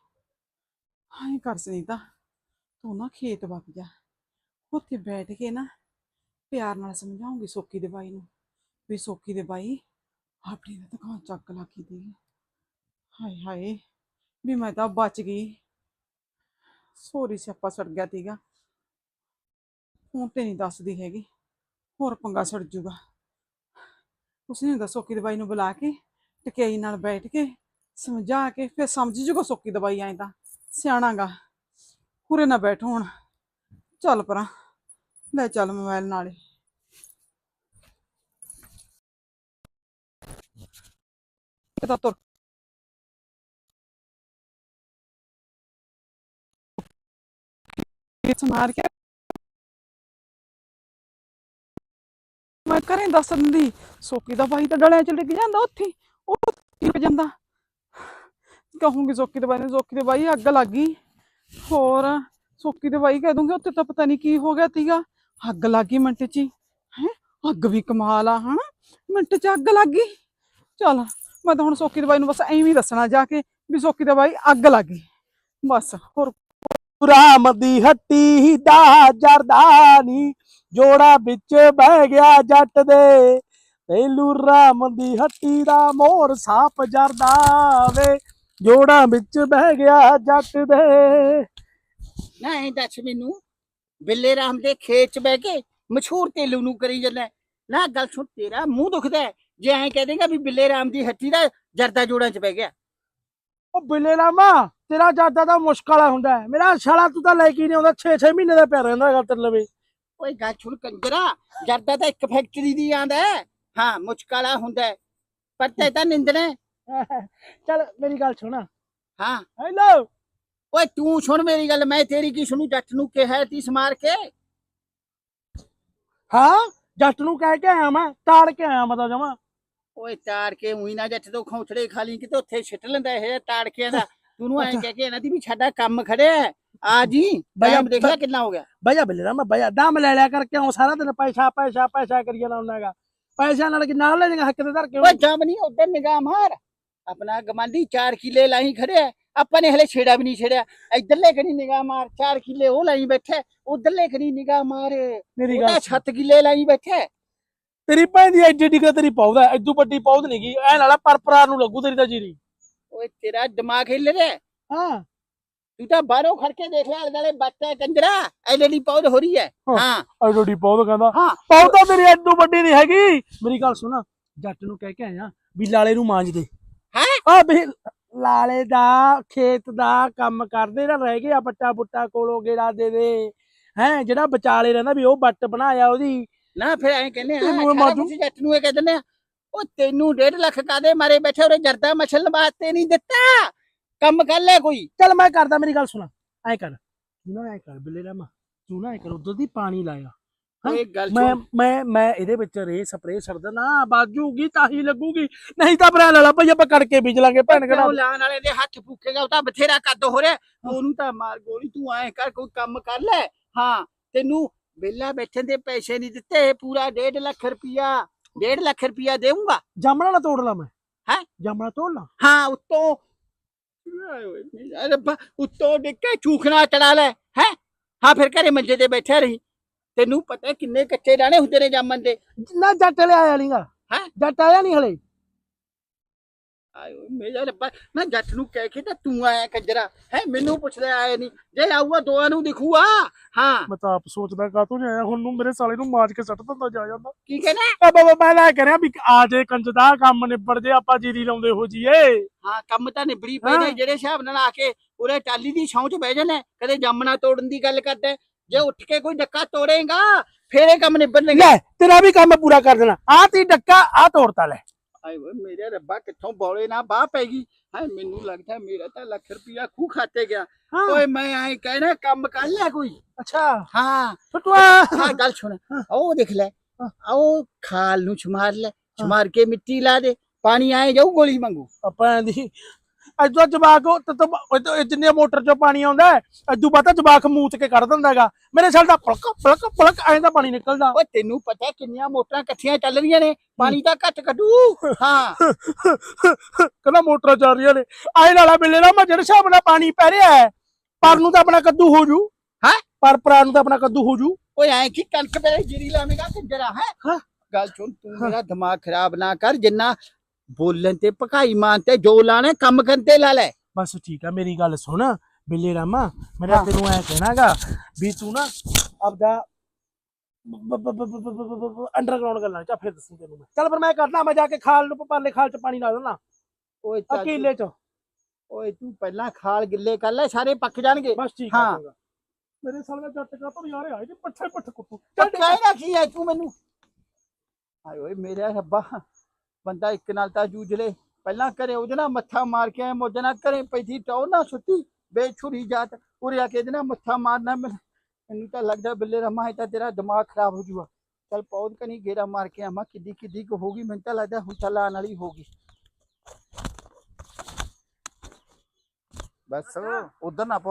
ਹਾਂ ਕਰ ਸੁਨੀਤਾ, ਤੂੰ ਨਾ ਖੇਤ ਵਗ ਜਾ। ਉੱਥੇ ਬੈਠ ਕੇ ਨਾ ਪਿਆਰ ਨਾਲ ਸਮਝਾਉਂਗੀ ਸੋਕੀ ਦੇ ਬਾਈ ਨੂੰ ਵੀ ਸੋਕੀ ਦੇ ਬਾਈ ਆਪਣੀ ਤਾਂ ਦੁਕਾਨ ਚੱਕ ਲੱਗੀ ਦੀ। ਹਾਏ ਹਾਏ, ਵੀ ਮੈਂ ਤਾਂ ਬਚ ਗਈ। ਸੋਰੀ ਸਿਆਪਾ ਸੜ ਗਿਆ ਤੀਗਾ। ਹੁਣ ਤੇ ਨਹੀਂ ਦੱਸਦੀ ਹੈਗੀ। ਹੋਰ ਪੰਗਾ ਸੜ ਜੂਗਾ। ਉਸਨੇ ਦੱਸੋ ਕਿ ਦਵਾਈ ਨੂੰ ਬੁਲਾ ਕੇ ਟਕਿਆਈ ਨਾਲ ਬੈਠ ਕੇ ਸਮਝਾ ਕੇ ਫਿਰ ਸਮਝ ਜੂਗਾ ਸੋਕੀ ਦਵਾਈ, ਐਂ ਤਾਂ ਸਿਆਣਾਗਾ ਪੂਰੇ ਨਾ ਬੈਠੋ ਹੁਣ। ਚੱਲ ਪਰਾਂ। ਲੈ ਚੱਲ ਮੋਬਾਈਲ ਨਾਲੇ। ਤਾਂ ਤੁਰ। ਮਾਰ ਕੇ ਮੈਂ ਕਰੇ ਦੱਸ ਦਿੰਦੀ, ਸੋਕੀ ਦਾ ਭਾਈ ਤਾਂ ਡਲਿਆਂ ਚ ਡਿੱਗ ਜਾਂਦਾ ਉੱਥੇ, ਉਹ ਟਿਪ ਜਾਂਦਾ। ਕਹੂੰਗੀ ਸੋਕੀ ਦੇ ਬਾਈ ਨੂੰ, ਸੋਕੀ ਦੇ ਬਾਈ ਅੱਗ ਲੱਗ ਗਈ। ਹੋਰ, ਸੋਕੀ ਦੇ ਬਾਈ ਕਹਿ ਦੂੰਗੀ, ਉੱਥੇ ਤਾਂ ਪਤਾ ਨਹੀਂ ਕੀ ਹੋ ਗਿਆ ਤੀਗਾ। ਅੱਗ ਲੱਗ ਗਈ ਮਿੰਟ ਚ ਹੈ ਅੱਗ ਵੀ ਕਮਾਲ ਆ, ਹਨਾ? ਮਿੰਟ ਚ ਅੱਗ ਲੱਗ ਗਈ। ਚਲ, ਮੈਂ ਤਾਂ ਹੁਣ ਸੋਕੀ ਦੇ ਬਾਈ ਨੂੰ ਬਸ ਐਵੇਂ ਹੀ ਦੱਸਣਾ ਜਾ ਕੇ ਵੀ ਸੋਕੀ ਦੇ ਬਾਈ ਅੱਗ ਲੱਗ ਗਈ। ਬਸ, ਹੋਰ ਰਾਮ ਦੀ ਹੱਟੀ ਦਾ ਜਰਦਾਨੀ ਜੋੜਾ ਵਿੱਚ ਬਹਿ ਗਿਆ ਜੱਟ ਦੇ। ਤੈਲੂ ਰਾਮ ਦੀ ਹੱਟੀ ਦਾ ਮੋਰ ਸਾਪ ਜਰਦਾ ਵੇ। ਜੋੜਾ ਵਿੱਚ ਬਹਿ ਗਿਆ ਜੱਟ ਦੇ। ਨਾ ਇਹ ਦੱਸ ਮੈਨੂੰ ਬਿੱਲੇ ਰਾਮ ਦੇ ਖੇਤ ਚ ਬਹਿ ਕੇ ਮਸ਼ਹੂਰ ਤੇਲੂ ਨੂੰ ਕਰੀ ਜਾਂਦਾ ਨਾ ਗੱਲ ਸੁਣ ਤੇਰਾ ਮੂੰਹ ਦੁਖਦਾ। ਜੇ ਐਂ ਕਹਿ ਦੇਗਾ ਵੀ ਬਿੱਲੇ ਰਾਮ ਦੀ ਹੱਟੀ ਦਾ ਜਰਦਾ ਜੋੜਾਂ ਚ ਬਹਿ ਗਿਆ। ਉਹ ਬਿੱਲੇ ਰਾਮਾ ਤੇਰਾ ਜਾਦਾ ਦਾ ਮੁਸ਼ਕਲ ਹੁੰਦਾ ਹੈ। ਮੇਰਾ ਛਾਲਾ ਤੂੰ ਤਾਂ ਲੈ ਕੇ ਹੀ ਨਹੀਂ ਆਉਂਦਾ। 6-6 ਮਹੀਨੇ ਦਾ ਪਿਆ ਰਹਿੰਦਾ ਹੈਗਾ ਤੇਰੇ ਲਵੇ। ਓਏ ਗੱਲ ਸੁਣ ਕੰਜਰਾ ਜਰਦਾ ਤਾਂ ਇੱਕ ਫੈਕਟਰੀ ਦੀ ਆਂਦਾ ਹੈ। ਹਾਂ ਮੁਚਕਾਲਾ ਹੁੰਦਾ ਹੈ। ਪਰ ਤੇ ਤਾਂ ਨਿੰਦਣਾ ਹੈ। ਚੱਲ ਮੇਰੀ ਗੱਲ ਸੁਣ। ਹਾਂ। ਹੈਲੋ ਓਏ ਤੂੰ ਸੁਣ ਮੇਰੀ ਗੱਲ। ਮੈਂ ਤੇਰੀ ਕੀ ਸੁਣੂ? ਜੱਟ ਨੂੰ ਕਿਹਾ ਤੀ ਸਮਾਰ ਕੇ? ਹਾਂ? ਜੱਟ ਨੂੰ ਕਹਿ ਕੇ ਆਇਆ ਮੈਂ। ਤਾੜ ਕੇ ਆਇਆ ਮਤਲਬ ਜਮਾ। ਓਏ ਤਾੜ ਕੇ ਉਹੀ ਨਾ ਜੱਟ ਤੋਂ ਖੌਂਚੜੇ ਖਾ ਲਈ ਕਿਤੇ ਉੱਥੇ ਸਿੱਟ ਲੈਂਦਾ ਇਹ ਤਾੜਕਿਆਂ ਦਾ। ਤੂੰ ਨੂੰ ਐਂ। ਕਹਿ ਕੇ ਇਹਨਾਂ ਦੀ ਵੀ ਸਾਡਾ ਕੰਮ ਖੜਿਆ ਹੈ। ਆ ਜੀ ਬਈਆ, ਟਾਈਮ ਦੇਖ ਲੈ ਕਿੰਨਾ ਹੋ ਗਿਆ। ਬਈਆ ਬਿੱਲੇ ਦਾ ਮੈਂ ਬਈਆ ਦਮ ਲੈ ਲਿਆ ਕਰ ਕਿਉਂ ਸਾਰਾ ਦਿਨ ਪੈਸਾ ਪੈਸਾ ਪੈਸਾ ਕਰੀ ਜਾਣਾ ਹੁੰਦਾਗਾ ਪੈਸਿਆਂ ਨਾਲ ਕਿ ਨਾਲ ਲੈ ਜਾਏਗਾ ਹੱਕ ਦੇ ਧਰ ਕੇ ਓਏ ਜਮ ਨਹੀਂ ਉਧਰ ਨਿਗਾਹ ਮਾਰ। ਆਪਣਾ ਗਮਾਂਡੀ 4 ਕਿੱਲੇ ਲਾਈ ਖੜਿਆ ਆਪਾਂ ਨੇ ਹਲੇ ਛੇੜਾ ਵੀ ਨਹੀਂ ਛੇੜਿਆ। ਇਧਰਲੇ ਖੜੀ ਨਿਗਾਹ ਮਾਰ 4 ਕਿੱਲੇ ਉਹ ਲਾਈ ਬੈਠੇ ਉਧਰਲੇ ਖੜੀ ਨਿਗਾਹ ਮਾਰ। ਮੇਰੀ ਉਹਦਾ ਗੱਲ 7 ਕਿੱਲੇ ਲਾਈ ਬੈਠੇ ਤੇਰੀ ਭੈਣ ਦੀ ਐਡੀ ਡਿਗਰੀ ਤੇਰੀ ਪੌਦਾ ਐਦੂ ਵੱਡੀ ਪੌਦ ਨਹੀਂ ਗਈ ਐ ਨਾਲਾ ਪਰਪਰਾ ਨੂੰ ਲੱਗੂ ਤੇਰੀ ਤਾਂ ਜੀਰੀ। ਓਏ ਤੇਰਾ ਦਿਮਾਗ ਹਿੱਲ ਰਿਹਾ ਹਾਂ। ਤੂੰ ਤਾਂ ਬਾਹਰੋਂ ਖੜ ਕੇ ਦੇਖ ਲੈ ਆਲੇ ਦੁਆਲੇ ਬੱਚਾ ਕੰਜਰਾ ਐਲਡੀ ਪੌਦ ਹੋ ਰਹੀ ਹੈ। ਹਾਂ। ਐਡੀ ਪੌਦ ਕਹਿੰਦਾ ਹਾਂ। ਪੌਦ ਤਾਂ ਤੇਰੀ ਐਡੂ ਵੱਡੀ ਨਹੀਂ ਹੈਗੀ। ਮੇਰੀ ਗੱਲ ਸੁਣ ਜੱਟ ਨੂੰ ਕਹਿ ਕੇ ਆਇਆ ਵੀ ਲਾਲੇ ਨੂੰ ਮਾਂਜ ਦੇ। ਹੈਂ? ਆ ਵੀ ਲਾਲੇ ਦਾ ਖੇਤ ਦਾ ਕੰਮ ਕਰਦੇ ਨਾ ਰਹਿ ਗਿਆ ਬੱਟਾ ਬੁੱਟਾ ਕੋਲੋਂ ਗੇੜਾ ਦੇ ਦੇ। ਹੈ ਜਿਹੜਾ ਵਿਚਾਲੇ ਰਹਿੰਦਾ ਵੀ ਉਹ ਬੱਟ ਬਣਾਇਆ ਉਹਦੀ। ਨਾ ਫਿਰ ਐਂ ਕਹਿੰਦੇ ਆ ਜੱਟ ਨੂੰ ਇਹ ਕਹਿ ਦਿੰਦੇ ਆ ਉਹ ਤੈਨੂੰ 1.5 ਲੱਖ ਕਾਦੇ ਮਾਰੇ ਬੈਠੇ ਉਰੇ ਜਰਦਾ ਮਛਲ ਵਾਸਤੇ ਨਹੀਂ ਦਿੱਤਾ। ਕੰਮ ਕਰ ਲੈ ਕੋਈ। ਚੱਲ ਮੈਂ ਕਰਦਾ ਮੇਰੀ ਗੱਲ ਸੁਣ। ਐ ਕਰ ਤੂੰ ਨਾ ਐ ਕਰ ਬਿੱਲੇ ਰਾਮਾ। ਤੂੰ ਨਾ ਐ ਕਰ ਉਧਰ ਦੀ ਪਾਣੀ ਲਾਇਆ। ਹਾਂ, ਓਏ ਗੱਲ ਮੈਂ ਮੈਂ ਮੈਂ ਇਹਦੇ ਵਿੱਚ ਰੇ ਸਪਰੇ ਛੱਡਦਾ। ਨਾ ਬਾਜੂਗੀ ਤਾਂ ਹੀ ਲੱਗੂਗੀ। ਨਹੀਂ ਤਾਂ ਬਰਾ ਲੈ ਲਾ ਭਈ ਆਪਾਂ ਕੜਕੇ ਬੀਜ ਲਾਂਗੇ ਭੈਣ ਕਰਾ ਉਹ ਲਾਣ ਵਾਲੇ ਦੇ ਹੱਥ ਫੂਕੇਗਾ ਉਹ ਤਾਂ ਬਥੇਰਾ ਕੱਦ ਹੋ ਰਿਹਾ। ਉਹਨੂੰ ਤਾਂ ਮਾਰ ਗੋਲੀ ਤੂੰ ਐਂ ਕਰ ਕੋਈ ਕੰਮ ਕਰ ਲੈ। ਹਾਂ ਤੈਨੂੰ ਵਿਹਲਾ ਬੈਠਣ ਦੇ ਪੈਸੇ ਨਹੀਂ ਦਿੱਤੇ ਪੂਰਾ 1.5 ਲੱਖ ਰੁਪਿਆ 1.5 ਲੱਖ ਰੁਪਿਆ ਦੇਊਂਗਾ। ਜਾਮਣਾ ਨਾ ਤੋੜ ਲਾ ਮੈਂ। ਹੈਂ? ਜਾਮਣਾ ਤੋੜ ਲਾ। ਹਾਂ ਉੱਤੋਂ ਰੱਬਾ ਉੱਤੋਂ ਡਿੱਕੇ ਚੂਖਣਾ ਚੜਾ ਲੈ ਹੈ? ਹਾਂ ਫਿਰ ਘਰੇ ਮੰਜੇ ਤੇ ਬੈਠਾ ਰਹੀ। ਤੈਨੂੰ ਪਤਾ ਕਿੰਨੇ ਕੱਚੇ ਦਾਣੇ ਹੁੰਦੇ ਨੇ ਜਾਮਨ ਦੇ। ਨਾ ਜੱਟ ਲੈ ਆਇਆ ਨਹੀਂਗਾ ਹੈਂ? ਜੱਟ ਆਇਆ ਨਹੀਂ ਹਲੇ। ਆਏ ਓਏ ਮੇਰਾ ਰੱਬਾ ਨਾ ਜੱਟ ਨੂੰ ਕਹਿ ਕੇ ਤਾਂ ਤੂੰ ਆਇਆ ਕੰਜਰਾ ਹੈ ਮੈਨੂੰ ਪੁੱਛਦਾ ਆਇਆ ਨਹੀਂ। ਜੇ ਆਊਗਾ ਦੋਆਂ ਨੂੰ ਦਿਖੂਆ। ਹਾਂ। ਮੈਂ ਤਾਂ ਆਪ ਸੋਚਦਾ ਕਾਤੋਂ ਨਹੀਂ ਆਇਆ ਹੁਣ ਨੂੰ ਮੇਰੇ ਸਾਲੇ ਨੂੰ ਮਾਰ ਕੇ ਸੱਟ ਦਿੰਦਾ ਜਾ ਜਾਂਦਾ। ਕੀ ਕਹਿੰਦਾ ਆ ਬਾਬਾ ਮੈਂ ਨਾ ਕਰਿਆ ਵੀ ਆ ਜੇ ਕੰਜ ਦਾ ਕੰਮ ਨਿਬੜ ਜੇ ਆਪਾਂ ਜੀਰੀ ਲਾਉਂਦੇ ਹੋ ਜੀਏ। ਹਾਂ ਕੰਮ ਤਾਂ ਨਿਬੜੀ। ਨੇ ਜਿਹੜੇ ਹਿਸਾਬ ਨਾਲ ਆ ਕੇ ਉਰੇ ਟਾਲੀ ਦੀ ਛਾਂ 'ਚ ਬਹਿ ਜਾਣਾ ਕਦੇ ਜਾਮਣਾ ਤੋੜਨ ਦੀ ਗੱਲ ਕਰਦਾ। ਜੇ ਉੱਠ ਕੇ ਕੋਈ ਡੱਕਾ ਤੋੜੇਗਾ ਫੇਰ ਇਹ ਕੰਮ ਨਿਬੜਨਗੇ। ਲੈ ਤੇਰਾ ਵੀ ਕੰਮ ਪੂਰਾ ਕਰ ਦੇਣਾ। ਆ ਤੀ ਡੱਕਾ ਆ ਤੋੜਤਾ ਲੈ। ਆਏ ਓਏ ਮੇਰੇ ਰੱਬਾ ਕਿੱਥੋਂ ਬੌਲੇ ਨਾ ਬਾਹ ਪੈ ਗਈ? ਹਾਏ ਮੈਨੂੰ ਲੱਗਦਾ ਮੇਰਾ ਤਾਂ ਲੱਖ ਰੁਪਿਆ ਖੂ ਖਾਤੇ ਗਿਆ। ਹਾਂ। ਓਏ ਮੈਂ ਐਂ ਕਹਿਣਾ ਕੰਮ ਕਰ ਲੈ ਕੋਈ। ਅੱਛਾ। ਹਾਂ। ਫਟਵਾ ਹਾਂ ਗੱਲ ਸੁਣ। ਉਹ ਦੇਖ ਲੈ। ਉਹ ਖਾਲ ਨੂੰ ਛਮਾਰ ਲੈ। ਛਮਾਰ ਕੇ ਮਿੱਟੀ ਲਾ ਦੇ। ਪਾਣੀ ਆਏ ਜਾਊ ਗੋਲੀ ਮੰਗੂ ਆਪਾਂ ਦੀ ਅਜੋ ਜਵਾਕ ਤੇ ਜਿੰਨੇ ਮੋਟਰ ਚੋਂ ਪਾਣੀ ਆਉਂਦਾ ਅਜੂ ਬਾਤਾ ਜਵਾਕ ਮੂਤ ਕੇ ਕੱਢ ਦਿੰਦਾਗਾ ਮੇਰੇ ਸਾਲ ਦਾ ਪਲਕ ਪਲਕ ਪਲਕ ਐਂ ਦਾ ਪਾਣੀ ਨਿਕਲਦਾ। ਓਏ ਤੈਨੂੰ ਪਤਾ ਕਿੰਨੀਆਂ ਮੋਟਰਾਂ ਇਕੱਠੀਆਂ ਚੱਲ ਰਹੀਆਂ ਨੇ ਪਾਣੀ ਤਾਂ ਘੱਟ ਕੱਢੂ। ਹਾਂ। ਕਹਿੰਦਾ ਮੋਟਰਾਂ ਚੱਲ ਰਹੀਆਂ ਨੇ। ਆਏ ਨਾਲਾ ਮਿਲੇ ਨਾ ਮੈਂ ਜਿਹੜੇ ਹਿਸਾਬ ਨਾਲ ਪਾਣੀ ਪੈ ਰਿਹਾ ਹੈ ਪਰ ਨੂੰ ਤਾਂ ਆਪਣਾ ਕੱਦੂ ਹੋ ਜੂ। ਹੈਂ? ਪਰ ਪਰਾਂ ਨੂੰ ਤਾਂ ਆਪਣਾ ਕੱਦੂ ਹੋ ਜੂ। ਓਏ ਐ ਕੀ ਕਣਕ ਪੇ ਜੀਰੀ ਲਾਵੇਂਗਾ ਕਿ ਜਰਾ ਹੈ? ਹਾਂ। ਗੱਲ ਸੁਣ ਤੂੰ ਮੇਰਾ ਦਿਮਾਗ ਖਰਾਬ ਨਾ ਕਰ ਜਿੰਨਾ ਬੋਲਣ ਤੇ ਭਕਾਈ ਮਾਨ ਤੇ ਜੋ ਲਾਣੇ ਕੰਮ ਕਰਨ ਤੇ ਲਾ ਲੈ। ਬਸ ਠੀਕ ਆ ਮੇਰੀ ਗੱਲ ਸੁਣ। ਬਿੱਲੇ ਰਾਮਾ ਮੇਰਾ। ਤੈਨੂੰ ਐ ਕਹਿਣਾਗਾ ਵੀ ਤੂੰ ਨਾ ਆਪਦਾ ਅੰਡਰਗਰਾਉਂਡ ਗੱਲਾਂ ਚਾ ਫਿਰ ਦੱਸੂ ਤੈਨੂੰ ਮੈਂ। ਚੱਲ ਪਰ ਮੈਂ ਕਰਦਾ ਮੈਂ ਜਾ ਕੇ ਖਾਲ ਨੂੰ ਪਾਲੇ ਖਾਲ ਚ ਪਾਣੀ ਲਾ ਦੇਣਾ ਓਏ ਅਕੀਲੇ ਚ। ਓਏ ਤੂੰ ਪਹਿਲਾਂ ਖਾਲ ਗਿੱਲੇ ਕਰ ਲੈ ਸਾਰੇ ਪੱਕ ਜਾਣਗੇ। ਬਸ ਠੀਕ ਹਾਂ। ਮੇਰੇ ਸਾਲੇ ਦਾ ਜੱਟ ਕਾ ਤੋਂ ਯਾਰ ਆਏ ਜੀ ਪੱਠੇ ਪੱਠ ਕੁੱਟੂ ਚੱਲ। ਕਹਿਣਾ ਕੀ ਹੈ ਤੂੰ ਮੈਨੂੰ? ਹਾਏ ਓਏ ਮੇਰੇ ਰੱਬਾ। ਬੰਦਾ ਇੱਕ ਨਾਲ ਤਾਂ ਜੂਝ ਲੈ। ਪਹਿਲਾਂ ਘਰੇ ਉਹਦੇ ਨਾਲ ਮੱਥਾ ਮਾਰ ਕੇ ਆਏ ਮੋਜੇ ਨਾਲ ਘਰੇ ਪੈਦੀ ਟੌਰ ਨਾ ਸੁੱਤੀ, ਬੇਛੁਰੀ ਜਾਤ। ਉਰੇ ਆ ਕੇ ਇਹਦੇ ਨਾਲ ਮੱਥਾ ਮਾਰਨਾ ਮੈਨੂੰ ਮੈਨੂੰ ਤਾਂ ਲੱਗਦਾ ਬਿੱਲੇ ਰਮਾ ਹੈ ਤਾਂ ਤੇਰਾ ਦਿਮਾਗ ਖਰਾਬ ਹੋ ਜੂਗਾ। ਚੱਲ ਪੌਦ ਕਨੀ ਗੇੜਾ ਮਾਰ ਕੇ ਆਵਾਂ, ਕਿੱਡੀ ਕਿੱਡੀ ਕੁ ਹੋਗੀ ਮੈਨੂੰ ਤਾਂ ਲੱਗਦਾ ਹੁਣ ਚੱਲ ਆਉਣ ਵਾਲੀ ਹੋਗੀ ਬਸ, ਉਧਰ ਨਾ ਪਹੁੰਚ